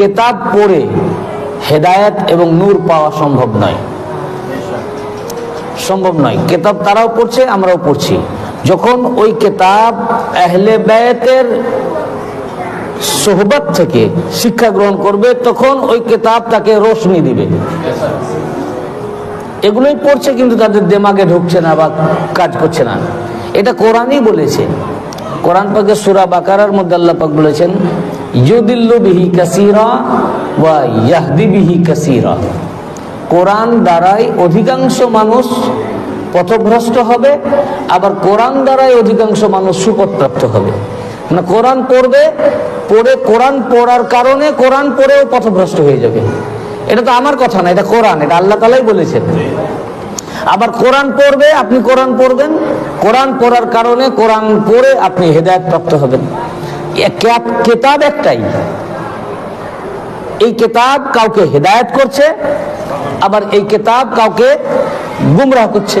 কেতাব পড়ে হেদায়েত এবং নূর পাওয়া সম্ভব নয়। সম্ভব নয়। কেতাব তারাও পড়ছে, আমরাও পড়ছি। যখন ওই কেতাব আহলে ব্যয়েতের সোহবত থেকে শিক্ষা গ্রহণ করবে, তখন ওই কেতাব তাকে রোশনি দিবে। এগুলোই পড়ছে, কিন্তু তাদের দেমাগে ঢুকছে না বা কাজ করছে না। এটা কোরআনই বলেছে। কোরআন পাকে সুরা বাকারার মধ্যে আল্লাহ পাক বলেছেন ওয়া ইয়াহদি কোরআন দ্বারাই অধিকাংশ মানুষ পথভ্রষ্ট হবে, আবার কোরআন দ্বারাই অধিকাংশ মানুষ সুপথপ্রাপ্ত হবে। মানে কোরআন পড়বে, পড়ে কোরআন পড়ার কারণে কোরআন পড়েও পথভ্রষ্ট হয়ে যাবে। এটা তো আমার কথা না, এটা কোরআন, এটা আল্লাহ তালাই বলেছেন। আবার কোরআন পড়বে, আপনি কোরআন পড়বেন, কোরআন পড়ার কারণে কোরআন পড়ে আপনি হেদায়ত প্রাপ্ত হবেন। কেতাব একটাই। এই কেতাব কাউকে হেদায়ত করছে আবার এই কেতাব কাউকে গুমরাহ করছে।